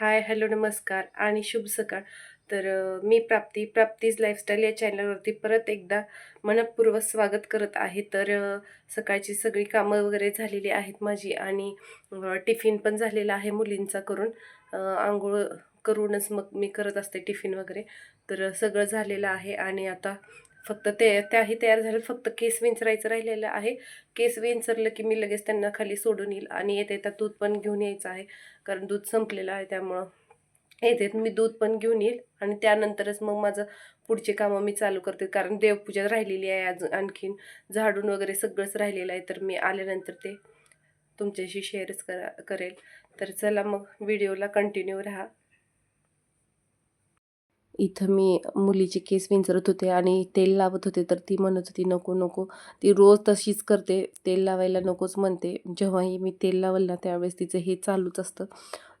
Hi hello नमस्कार आणि शुभ सकाळ. तर मी प्राप्ती प्राप्तीज लाईफस्टाईल या चॅनलवरती परत एकदा मनपूर्वक स्वागत करत आहे. तर सकाळची सगळी कामं वगैरे झालेली आहेत माझी आणि टिफिन पण झालेला आहे मुलींचा करून. आंघोळ करूनच मग मी करत असते टिफिन वगैरे. तर सगळं झालेलं आहे आणि आता फक्त ते त्याही तयार झालं फक्त केस विंचरायचं राहिलेलं आहे. केस विंचरलं की मी लगेच त्यांना खाली सोडून येईल आणि येते येतात दूध पण घेऊन यायचं आहे. कारण दूध संपलेलं आहे त्यामुळं. येते मी दूध पण घेऊन येईल आणि त्यानंतरच मग माझं पुढचे कामं मी चालू करते. कारण देवपूजा राहिलेली आहे अजून आणखीन. झाडून वगैरे सगळंच राहिलेलं आहे. तर मी आल्यानंतर ते तुमच्याशी शेअरच करा करेल. तर चला मग व्हिडिओला कंटिन्यू राहा. इथं मी मुलीचे केस विंचरत होते आणि तेल लावत होते तर ती म्हणत होती नको नको. ती रोज तशीच करते तेल लावायला नकोच म्हणते. जेव्हाही मी तेल लावलं ना त्यावेळेस तिचं हे चालूच असतं.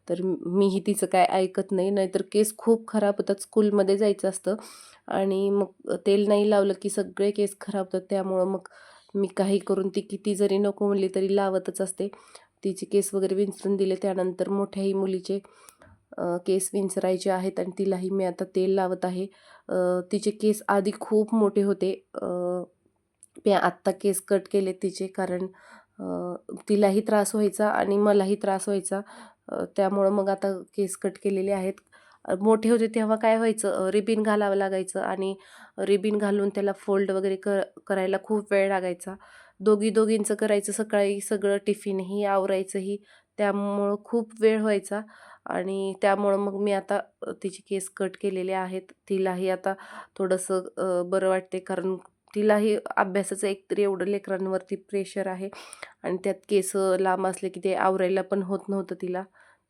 तर मीही तिचं काय ऐकत नाही. नाहीतर केस खूप खराब होतात स्कूलमध्ये जायचं असतं. आणि मग तेल नाही लावलं की सगळे केस खराब होतात. त्यामुळं मग मी काही करून ती किती जरी नको म्हणली तरी लावतच असते. तिचे केस वगैरे विंचरून दिले त्यानंतर मोठ्याही मुलीचे केस विंचरायचे आहेत आणि तिलाही मी आता तेल लावत आहे. तिचे केस आधी खूप मोठे होते. मी आत्ता केस कट केले तिचे कारण तिलाही त्रास व्हायचा आणि मलाही त्रास व्हायचा. त्यामुळं मग आता केस कट केलेले आहेत. मोठे होते तेव्हा काय व्हायचं? रिबिन घालावं लागायचं आणि रिबिन घालून त्याला फोल्ड वगैरे क करायला खूप वेळ लागायचा. दोघी दोघींचं करायचं सकाळी सगळं टिफिनही आवरायचंही. त्यामुळं खूप वेळ व्हायचा आणि त्यामुळं मग मी आता तिचे केस कट केलेले आहेत. तिलाही आता थोडंसं बरं वाटते कारण तिलाही अभ्यासाचं एकतरी एवढं लेकरांवरती प्रेशर आहे आणि त्यात केस लांब असले की ते आवरायला पण होत नव्हतं तिला.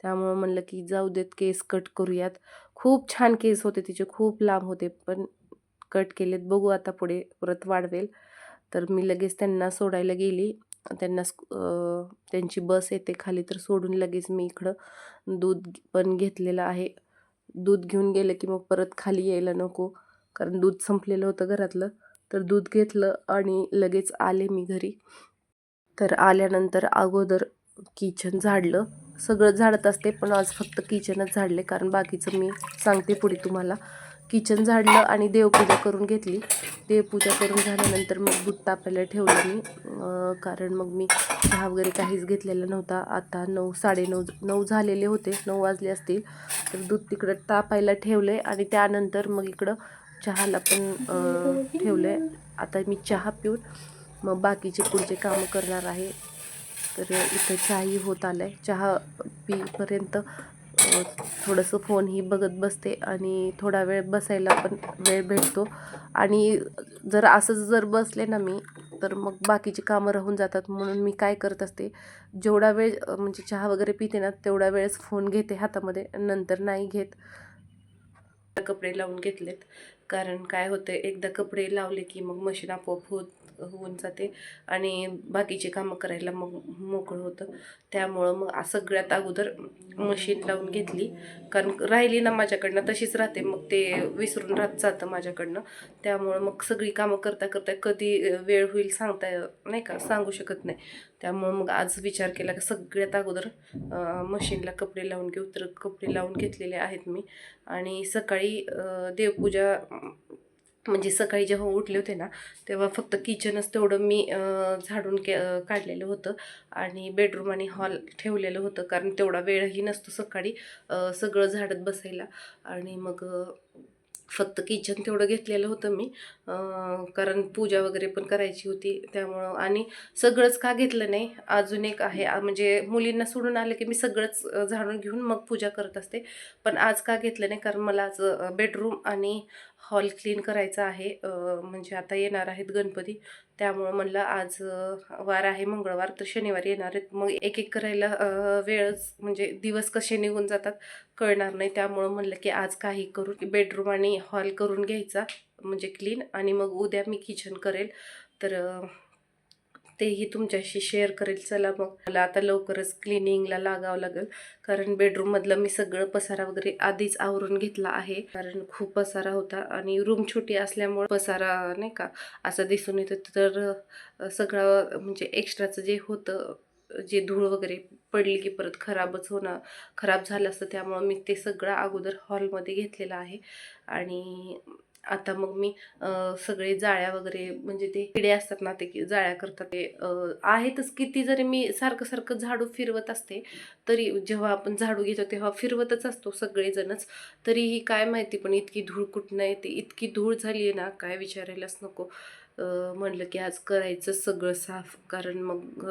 त्यामुळं म्हणलं की जाऊ देत केस कट करूयात. खूप छान केस होते तिचे खूप लांब होते पण कट केलेत. बघू आता पुढे परत वाढवेल. तर मी लगेच त्यांना सोडायला गेली. त्यांना त्यांची बस येते खाली तर सोडून लगेच मी इकडं दूध पण घेतलेलं आहे. दूध घेऊन गेलं की मग परत खाली यायला नको. कारण दूध संपलेलं होतं घरातलं. तर दूध घेतलं आणि लगेच आले मी घरी. तर आल्यानंतर अगोदर किचन झाडलं. सगळं झाडत असते पण आज फक्त किचनच झाडले. कारण बाकीचं मी सांगते पुढे तुम्हाला. किचन झाडलं आणि देवपूजा करून घेतली. देवपूजा करून झाल्यानंतर मग दूध तापायला ठेवलं मी. कारण मग मी चहा वगैरे काहीच घेतलेला नव्हता. आता नऊ साडेनऊ नऊ झालेले होते. नऊ वाजले असतील. तर दूध तिकडं तापायला ठेवलं आहे आणि त्यानंतर मग इकडं चहाला पण ठेवलं आहे आता मी चहा पिऊन मग बाकीचे पुढचे कामं करणार आहे. तर इथं चहाही होत आला आहे चहा पीपर्यंत थोडंसं फोनही बघत बसते आणि थोडा वेळ बसायला पण वेळ भेटतो. आणि जर असंच जर बसले ना मी तर मग बाकीची कामं राहून जातात. म्हणून मी काय करत असते जेवढा वेळ म्हणजे चहा वगैरे पिते ना तेवढा वेळेस फोन घेते हातामध्ये. नंतर नाही घेत. कपडे लावून घेतलेत. कारण काय होतं एकदा कपडे लावले की मग मशीन आपोआप होत होऊन जाते. आणि बाकीचे कामं करायला मग मोकळं होतं. त्यामुळं मग सगळ्यात अगोदर मशीन लावून घेतली. कारण राहिली ना माझ्याकडनं तशीच राहते. मग ते विसरून राहत जातं माझ्याकडनं. त्यामुळं मग सगळी कामं करता करता कधी वेळ होईल सांगता नाही का सांगू शकत नाही. त्यामुळं मग आज विचार केला की सगळ्यात अगोदर मशीनला कपडे लावून घेऊ. तर कपडे लावून घेतलेले आहेत मी. आणि सकाळी देवपूजा म्हणजे सकाळी जेव्हा उठले होते ना तेव्हा फक्त किचनच तेवढं मी झाडून के काढलेलं होतं आणि बेडरूम आणि हॉल ठेवलेलं होतं कारण तेवढा वेळही नसतो सकाळी सगळं झाडत बसायला आणि मग फक्त किचन तेवढं घेतलेलं होतं मी कारण पूजा वगैरे पण करायची होती त्यामुळं आणि सगळंच का घेतलं नाही? अजून एक आहे म्हणजे मुलींना सोडून आलं की मी सगळंच झाडून घेऊन मग पूजा करत असते पण आज का घेतलं नाही? कारण मला आज बेडरूम आणि हॉल क्लीन करायचा आहे. म्हणजे आता येणार आहेत गणपती. त्यामुळं म्हणलं आज वार आहे मंगळवार तर शनिवारी येणार आहेत. मग एक एक करायला वेळच म्हणजे दिवस कसे निघून जातात कळणार नाही. त्यामुळं म्हणलं की आज काही करून बेडरूम आणि हॉल करून घ्यायचा म्हणजे क्लीन. आणि मग उद्या मी किचन करेल. तर तेही तुमच्याशी शेअर करेल. चला मग. मला आता लवकरच क्लिनिंगला लागावं लागेल. कारण बेडरूममधलं मी सगळं पसारा वगैरे आधीच आवरून घेतला आहे. कारण खूप पसारा होता आणि रूम छोटी असल्यामुळे पसारा नाही का असं दिसून येतं. तर सगळं म्हणजे एक्स्ट्राचं जे होतं जे धूळ वगैरे पडली की परत खराबच होणार खराब झालं असतं त्यामुळं मी ते सगळं अगोदर हॉलमध्ये घेतलेलं आहे. आणि आता मग मी सगळे जाळ्या वगैरे म्हणजे ते किडे असतात ना ते की जाळ्या करतात. ते आहेतच किती जरी मी सारखं सारखं झाडू फिरवत असते तरी जेव्हा आपण झाडू घेतो तेव्हा फिरवतच असतो सगळेजणच. तरीही काय माहिती पण इतकी धूळ कुठनं येते इतकी धूळ झाली आहे ना काय विचारायलाच नको. म्हणलं की आज करायचं सगळं साफ कारण मग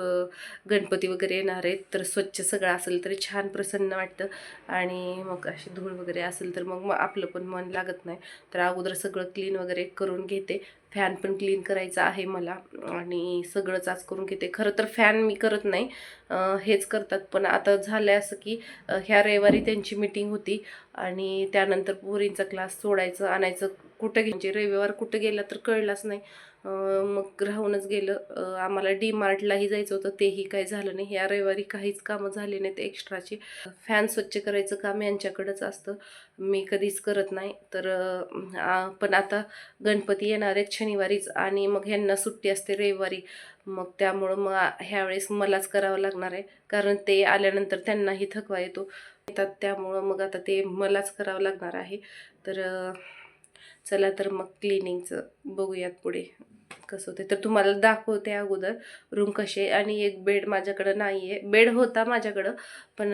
गणपती वगैरे येणार आहेत तर स्वच्छ सगळं असेल तरी छान प्रसन्न वाटतं. आणि मग अशी धूळ वगैरे असेल तर मग आपलं पण मन लागत नाही. तर अगोदर सगळं क्लीन वगैरे करून घेते. फॅन पण क्लीन करायचा आहे मला आणि सगळंच आज करून घेते. खरं तर फॅन मी करत नाही. हेच करतात. पण आता झालं असं की ह्या रविवारी त्यांची मीटिंग होती आणि त्यानंतर पोरींचा क्लास सोडायचं आणायचं कुठं गे म्हणजे रविवार कुठं गेला तर कळलाच नाही. मग राहूनच गेलं. आम्हाला डी मार्टलाही जायचं होतं. तेही काही झालं नाही. ह्या रविवारी काहीच कामं झाली नाहीत एक्स्ट्राची. फॅन स्वच्छ करायचं काम यांच्याकडंच असतं. मी कधीच करत नाही. तर पण आता गणपती येणार आहेत शनिवारीच आणि मग ह्यांना सुट्टी असते रविवारी. मग त्यामुळं मग ह्यावेळेस मलाच करावं लागणार आहे. कारण ते आल्यानंतर त्यांनाही थकवा येतो. येतात त्यामुळं मग आता ते मलाच करावं लागणार आहे. तर चला तर मग क्लिनिंगचं बघूयात पुढे कसं होते तर तुम्हाला दाखवते अगोदर रूम कसे आणि एक बेड माझ्याकडं नाही आहे बेड होता माझ्याकडं पण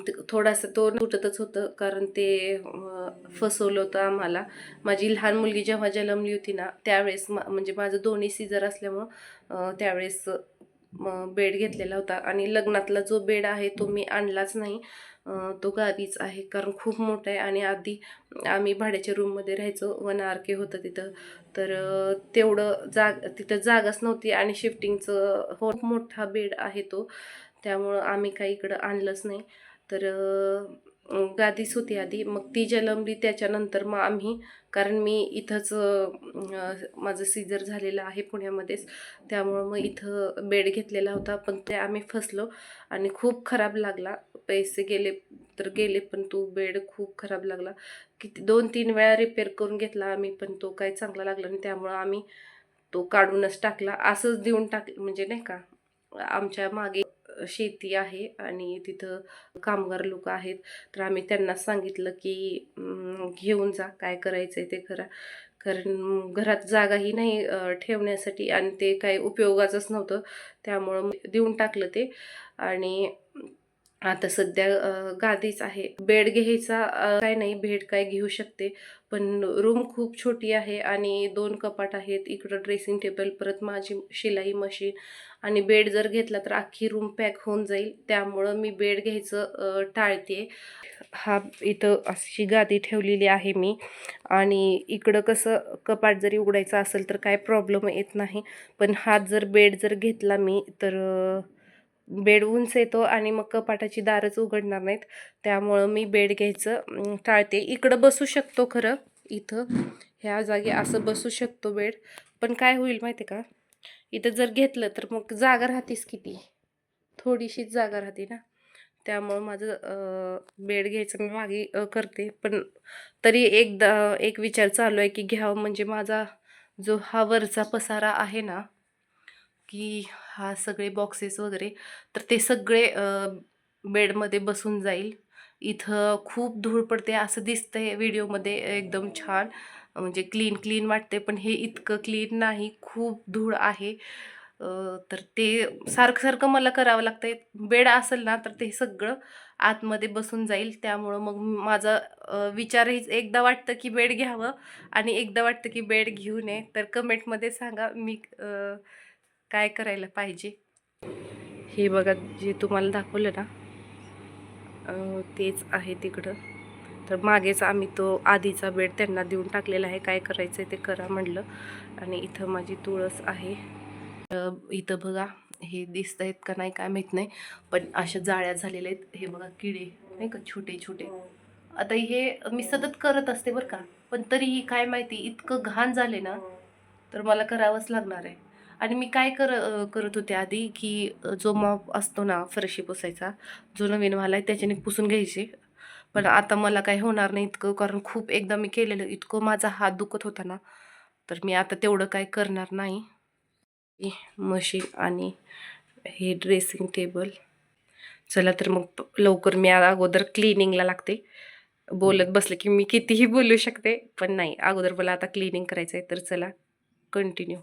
ते थोडासा तो तुटतच होतं कारण ते फसवलं होतं आम्हाला. माझी लहान मुलगी जेव्हा जन्मली होती ना त्यावेळेस मा- म्हणजे माझं दोन्ही सीझर असल्यामुळं त्यावेळेस बेड घेतलेला होता. आणि लग्नातला जो बेड आहे तो मी आणलाच नाही. तो गावीच आहे कारण खूप मोठा आहे आणि आधी आम्ही भाड्याच्या रूममध्ये राहायचो. वन आर के होतं तिथं. तर तेवढं जाग तिथं जागाच नव्हती आणि शिफ्टिंगचं हो मोठा बेड आहे तो. त्यामुळं आम्ही काही इकडं आणलंच नाही. तर गादीच होती आधी. मग ती जन्मली त्याच्यानंतर मग आम्ही कारण मी इथंच माझं सीजर झालेलं आहे पुण्यामध्येच. त्यामुळं मग इथं बेड घेतलेला होता पण ते आम्ही फसलो आणि खूप खराब लागला. पैसे गेले तर गेले पण तो बेड खूप खराब लागला. किती दोन तीन वेळा रिपेअर करून घेतला आम्ही पण तो काही चांगला लागला नाही. त्यामुळं आम्ही तो काढूनच टाकला. असंच देऊन टाक म्हणजे नाही का आमच्या मागे शेती आहे आणि तिथं कामगार लोक आहेत. तर आम्ही त्यांना सांगितलं की घेऊन जा काय करायचं आहे ते करा. कारण घरात जागाही नाही ठेवण्यासाठी आणि ते काही उपयोगाचंच नव्हतं. त्यामुळं मी देऊन टाकलं ते. आणि आता सध्या गादीच आहे. बेड घ्यायचा काय नाही बेड काय घेऊ शकते. पण रूम खूप छोटी आहे आणि दोन कपाट आहेत. इकडं ड्रेसिंग टेबल परत माझी शिलाई मशीन आणि बेड जर घेतला तर अख्खी रूम पॅक होऊन जाईल. त्यामुळं मी बेड घ्यायचं टाळते. हा इथं अशी गादी ठेवलेली आहे मी. आणि इकडं कसं कपाट जरी उघडायचं असेल तर काय प्रॉब्लेम येत नाही. पण हात जर बेड जर घेतला मी तर बेड उंच येतो आणि मग कपाटाची दारच उघडणार नाहीत. त्यामुळं मी बेड घ्यायचं टाळते. इकडं बसू शकतो खरं इथं. ह्या जागी असं बसू शकतो बेड. पण काय होईल माहिती का? इथं जर घेतलं तर मग जागा राहतीस किती? थोडीशीच जागा राहते ना. त्यामुळं माझं बेड घ्यायचं मी मागे करते. पण तरी एकदा एक विचार चालू आहे की घ्यावं. म्हणजे माझा जो हा वरचा पसारा आहे ना की हा सगळे बॉक्सेस वगैरे तर ते सगळे बेडमध्ये बसून जाईल. इथं खूप धूळ पडते असं दिसतंय व्हिडिओमध्ये एकदम छान. म्हणजे क्लीन क्लीन वाटते पण हे इतकं क्लीन नाही खूप धूळ आहे. तर ते सारखं सारखं मला करावं लागतंय. बेड असेल ना तर ते सगळं आतमध्ये बसून जाईल. त्यामुळं मग माझा विचारही एकदा वाटतं की बेड घ्यावं आणि एकदा वाटतं की बेड घेऊ नये. तर कमेंटमध्ये सांगा. मी काय करायला पाहिजे? हे बघा जे तुम्हाला दाखवलं ना तेच आहे तिकडं. तर मागेच आम्ही तो आधीचा बेड त्यांना देऊन टाकलेला आहे. काय करायचं आहे ते करा म्हणलं. आणि इथं माझी तुळस आहे. इथं बघा हे दिसत आहेत का नाही काय माहीत नाही. पण अशा जाळ्या झालेल्या आहेत. हे बघा किडे. नाही का छोटे छोटे. आता हे मी सतत करत असते बरं का. पण तरीही काय माहिती इतकं घाण झाले ना तर मला करावंच लागणार आहे. आणि मी काय कर करत होते आधी की जो मॉप असतो ना फरशी पुसायचा जो नवीन व्हायला आहे त्याच्याने पुसून घ्यायचे. पण आता मला काही होणार नाही इतकं कारण खूप एकदा मी केलेलं इतकं माझा हात दुखत होता ना तर मी आता तेवढं काय करणार नाही. मशीन आणि हे ड्रेसिंग टेबल चला तर मग लवकर मी अगोदर क्लिनिंगला लागते. बोलत बसले की मी कितीही बोलू शकते पण नाही अगोदर मला आता क्लिनिंग करायचं आहे तर चला कंटिन्यू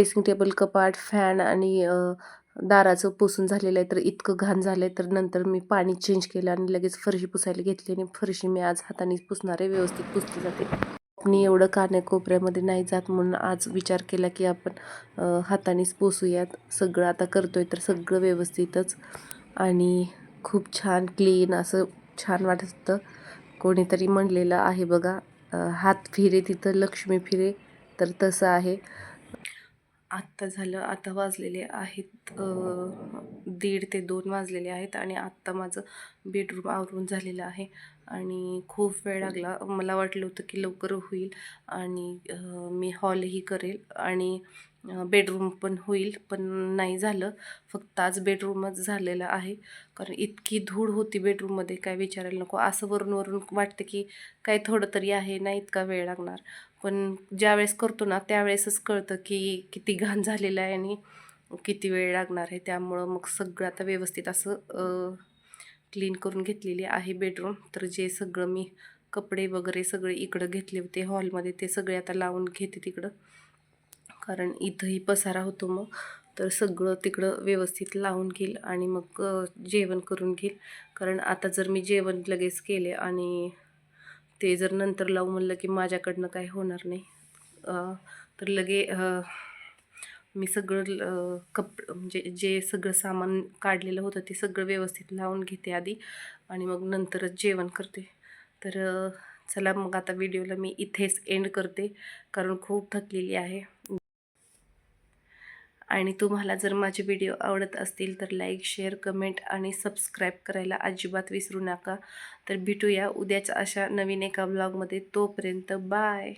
ड्रेसिंग टेबल कपाट फॅन आणि दाराचं पुसून झालेलं आहे. तर इतकं घाण झालं आहे तर नंतर मी पाणी चेंज केलं आणि लगेच फरशी पुसायला घेतली आणि फरशी मी आज हातानेच पुसणार आहे. व्यवस्थित पुसली जाते. मी एवढं कानाकोपऱ्यामध्ये नाही जात म्हणून आज विचार केला की आपण हातानेच पुसूयात. सगळं आता करतोय तर सगळं व्यवस्थितच. आणि खूप छान क्लीन असं छान वाटत. होतं कोणीतरी म्हणलेलं आहे बघा हात फिरे तिथं लक्ष्मी फिरे तर तसं आहे. आत्ता झालं आता वाजलेले आहेत दीड ते दोन वाजलेले आहेत आणि आत्ता माझं बेडरूम आवरून झालेलं आहे. आणि खूप वेळ लागला. मला वाटलं होतं की लवकर होईल आणि मी हॉलही करेल आणि बेडरूम पण होईल पण नाही झालं. फक्त आज बेडरूमच झालेलं आहे. कारण इतकी धूळ होती बेडरूममध्ये काय विचारायला नको. असं वरून वरून वाटतं की काय थोडं तरी आहे नाही इतका वेळ लागणार. पण ज्यावेळेस करतो ना त्यावेळेसच कळतं की किती घाण झालेलं आहे आणि किती वेळ लागणार आहे. त्यामुळं मग सगळं आता व्यवस्थित असं क्लीन करून घेतलेली आहे बेडरूम तर जे सगळं मी कपडे वगैरे सगळे इकडं घेतले होते हॉलमध्ये ते सगळे आता लावून घेते तिकडं. कारण इथंही पसारा होतो मग. तर सगळं तिकडं व्यवस्थित लावून घेईल आणि मग जेवण करून घेईल. कारण आता जर मी जेवण लगेच केले आणि ते जर नंतर लावू म्हणलं की माझ्याकडनं काही होणार नाही तर लगे मी सगळं कप म्हणजे जे सगळं सामान काढलेलं होतं ते सगळं व्यवस्थित लावून घेते आधी आणि मग नंतरच जेवण करते. तर चला मग आता व्हिडिओला मी इथेच एंड करते कारण खूप थकलेली आहे. आणि तुम्हाला जर माझे व्हिडिओ आवडत असतील तर लाईक शेअर कमेंट आणि सबस्क्राईब करायला अजिबात विसरू नका. तर भेटूया उद्याच अशा नवीन एका ब्लॉगमध्ये. तोपर्यंत बाय.